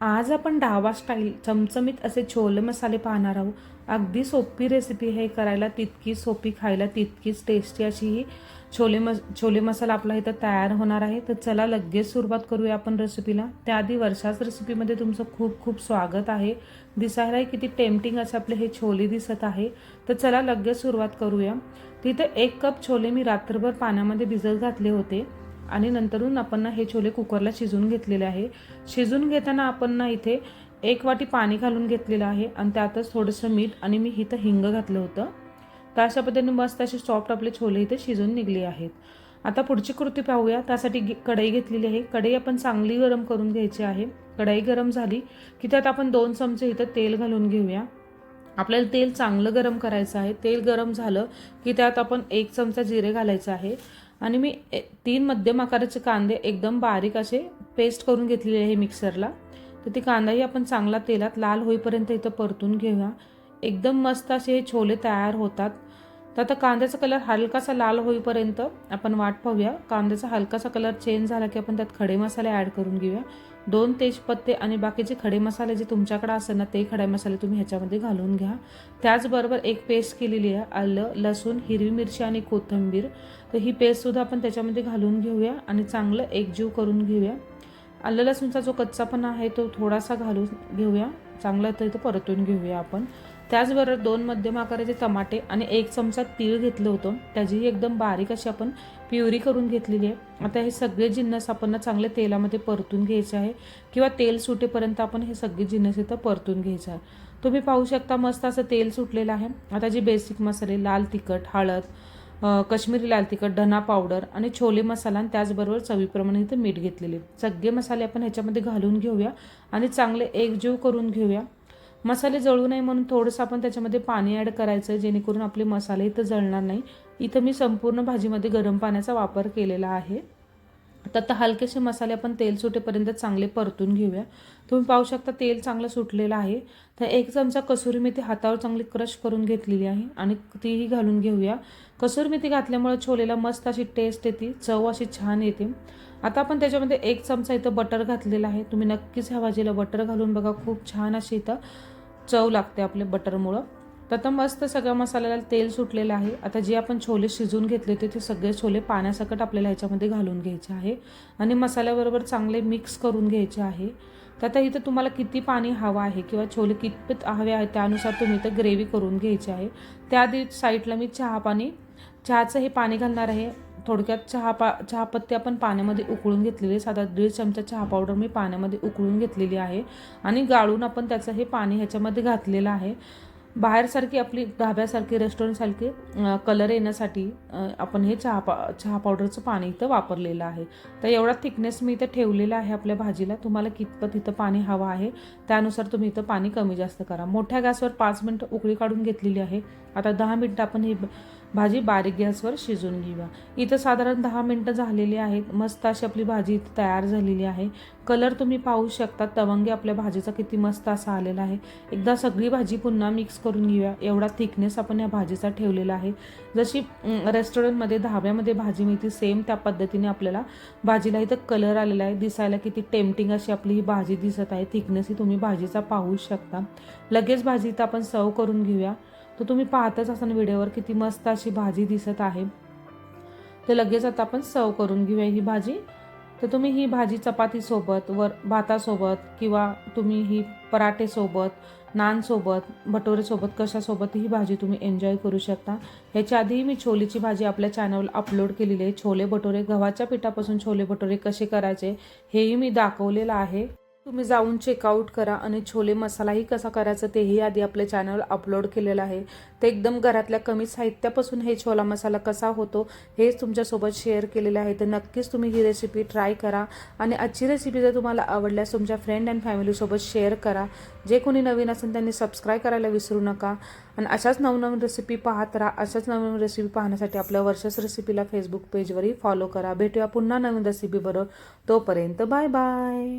आज आपण ढाबा स्टाईल चमचमीत असे छोले मसाले पाहणार आहोत. अगदी सोपी रेसिपी हे करायला तितकी सोपी खायला तितकीच टेस्टी अशी ही छोले मस छोले मसाला आपला इथं तयार होणार आहे. तर चला लगेच सुरुवात करूया आपण रेसिपीला त्याआधी वर्षाच रेसिपीमध्ये तुमचं खूप खूप स्वागत आहे. दिसायलाही किती टेम्पटिंग असे आपले हे छोले दिसत आहे. तर चला लगेच सुरुवात करूया. तिथे एक कप छोले मी रात्रभर पाण्यामध्ये भिजत घातले होते. आणि नंतरून आपण ना हे छोले कुकरला शिजून घेतलेले आहे. शिजून घेताना आपण ना इथे एक वाटी पाणी घालून घेतलेलं आहे आणि त्यातच थोडंसं मीठ आणि मी इथं हिंग घातलं होतं. तर अशा पद्धतीने मस्त असे सॉफ्ट आपले छोले इथे शिजून निघले आहेत. आता पुढची कृती पाहूया. त्यासाठी कढई घेतलेली आहे. कढई आपण चांगली गरम करून घ्यायची आहे. कढई गरम झाली की त्यात आपण दोन चमचे इथं तेल घालून घेऊया. आपल्याला तेल चांगलं गरम करायचं आहे. तेल गरम झालं की त्यात आपण एक चमचा जिरे घालायचं आहे. आणि मी तीन मध्यम आकाराचे कांदे एकदम बारीक असे पेस्ट करून घेतलेले आहे मिक्सरला तर ती कांदाही आपण चांगला तेलात लाल होईपर्यंत इथं परतून घेऊया. एकदम मस्त असे हे छोले तयार होतात. तर आता कांद्याचा कलर हलकासा लाल होईपर्यंत आपण वाट पाहूया. कांद्याचा हलकासा कलर चेंज झाला की आपण त्यात खडे मसाले ॲड करून घेऊया. दोन तेजपत्ते आणि बाकीचे खडे मसाले जे तुमच्याकडे असेल ना ते खडे मसाले तुम्ही ह्याच्यामध्ये घालून घ्या. त्याचबरोबर एक पेस्ट केलेली आहे आलं लसूण हिरवी मिरची आणि कोथिंबीर. तर ही पेस्टसुद्धा आपण त्याच्यामध्ये घालून घेऊया आणि चांगलं एकजीव करून घेऊया. आलं लसूणचा जो कच्चापणा आहे तो थोडासा घालून घेऊया. चांगला तर तो परतून घेऊया आपण. त्याचबरोबर दोन मध्यम आकाराचे टमाटे आणि एक चमचा तीळ घेतलं होतं. त्याचीही एकदम बारीक अशी आपण प्युरी करून घेतलेली आहे. आता हे सगळे जिन्नस आपण चांगले तेलामध्ये परतून घ्यायचे आहे किंवा तेल सुटेपर्यंत आपण हे सगळे जिन्नस इथं परतून घ्यायचे आहे. तुम्ही पाहू शकता मस्त असं तेल सुटलेलं आहे. आता जे बेसिक मसाले लाल तिखट हळद कश्मीरी लाल तिखट धना पावडर आणि छोले मसाला आणि त्याचबरोबर चवीप्रमाणे इथं मीठ घेतलेले सगळे मसाले आपण ह्याच्यामध्ये घालून घेऊया आणि चांगले एकजीव करून घेऊया. मसाले जळू नये म्हणून थोडंसं आपण त्याच्यामध्ये पाणी ॲड करायचं जेणेकरून आपले मसाले इथं जळणार नाही. इथं मी संपूर्ण भाजीमध्ये गरम पाण्याचा वापर केलेला आहे. तर आता हलकेसे मसाले आपण तेल सुटेपर्यंत चांगले परतून घेऊया. तुम्ही पाहू शकता तेल चांगलं सुटलेलं आहे. तर एक चमचा कसुरी मेथी हातावर चांगली क्रश करून घेतलेली आहे आणि तीही घालून घेऊया. कसुरी मेथी घातल्यामुळे छोलेला मस्त अशी टेस्ट येते चव अशी छान येते. आता आपण त्याच्यामध्ये एक चमचा इथं बटर घातलेला आहे. तुम्ही नक्कीच ह्या भाजीला बटर घालून बघा खूप छान अशी इथं चव लागते आपले बटरमुळं तर आता मस्त सगळ्या मसाल्याला तेल सुटलेलं आहे. आता जे आपण छोले शिजून घेतले होते ते सगळे छोले पाण्यासकट आपल्याला ह्याच्यामध्ये घालून घ्यायचे आहे. आणि मसाल्याबरोबर चांगले मिक्स करून घ्यायचे आहे. तर आता इथं तुम्हाला किती पाणी हवं आहे किंवा छोले कितपत हवे आहेत त्यानुसार तुम्ही इथं ग्रेव्ही करून घ्यायची आहे. त्याआधी साईडला मी चहा पाणी चहाचं हे पाणी घालणार आहे. थोडक्यात चहा पा चहापत्ती आपण पाण्यामध्ये उकळून घेतलेली आहे साधा दीड चमचा चहा पावडर मी पाण्यामध्ये उकळून घेतलेली आहे. आणि गाळून आपण त्याचं हे पाणी ह्याच्यामध्ये घातलेलं आहे. बाहेरसारखी आपली ढाब्यासारखी रेस्टॉरंटसारखी कलर येण्यासाठी आपण हे चहा पा चहा पावडरचं पाणी इथं वापरलेलं आहे. तर एवढा थिकनेस मी इथं ठेवलेला आहे आपल्या भाजीला. तुम्हाला कितपत इथं पाणी हवं आहे त्यानुसार तुम्ही इथं पाणी कमी जास्त करा. मोठ्या गॅसवर पाच मिनटं उकळी काढून घेतलेली आहे. आता दहा मिनटं आपण ही भाजी बारीक गॅसवर शिजवून घेऊया इथं साधारण दहा मिनटं झालेली आहेत. मस्त अशी आपली भाजी इथं तयार झालेली आहे. कलर तुम्ही पाहू शकता. तवंगी आपल्या भाजीचा किती मस्त असा आलेला आहे. एकदा सगळी भाजी पुन्हा मिक्स करून घेऊया. एवढा थिकनेस आपण या भाजीचा ठेवलेला आहे. जशी रेस्टॉरंटमध्ये धाब्यामध्ये भाजी मिळते सेम त्या पद्धतीने आपल्याला भाजीला इथं कलर आलेला आहे. दिसायला किती टेम्पटिंग अशी आपली ही भाजी दिसत आहे. थिकनेसही तुम्ही भाजीचा पाहू शकता. लगेच भाजी इथं आपण सर्व करून घेऊया. तर तुम्ही पाहतच असाल व्हिडिओवर किती मस्त अशी भाजी दिसत आहे. तर लगेच आता आपण सर्व करून घेऊया ही भाजी. तर तुम्ही ही भाजी चपातीसोबत वर भातासोबत किंवा तुम्ही ही पराठेसोबत नानसोबत भटोरेसोबत कशासोबत ही भाजी तुम्ही एन्जॉय करू शकता. ह्याच्या आधीही मी छोलेची भाजी आपल्या चॅनलला अपलोड केलेली आहे. छोले भटोरे गव्हाच्या पिठापासून छोले भटोरे कसे करायचे हेही मी दाखवलेलं आहे. तुम्ही जाऊन चेकआउट करा आणि छोले मसालाही कसा करायचा तेही आधी आपल्या चॅनल अपलोड केलेलं आहे. ते एकदम घरातल्या कमी साहित्यापासून हे छोला मसाला कसा होतो हेच तुमच्यासोबत शेअर केलेलं आहे. तर नक्कीच तुम्ही ही रेसिपी ट्राय करा आणि आजची रेसिपी जर तुम्हाला आवडल्यास तुमच्या फ्रेंड अँड फॅमिलीसोबत शेअर करा. जे कोणी नवीन असेल त्यांनी सबस्क्राईब करायला विसरू नका. आणि अशाच नवनवीन रेसिपी पाहत राहा. अशाच नवनवीन रेसिपी पाहण्यासाठी आपल्या वर्षाच रेसिपीला फेसबुक पेजवरही फॉलो करा. भेटूया पुन्हा नवीन रेसिपी बरोबर. तोपर्यंत बाय बाय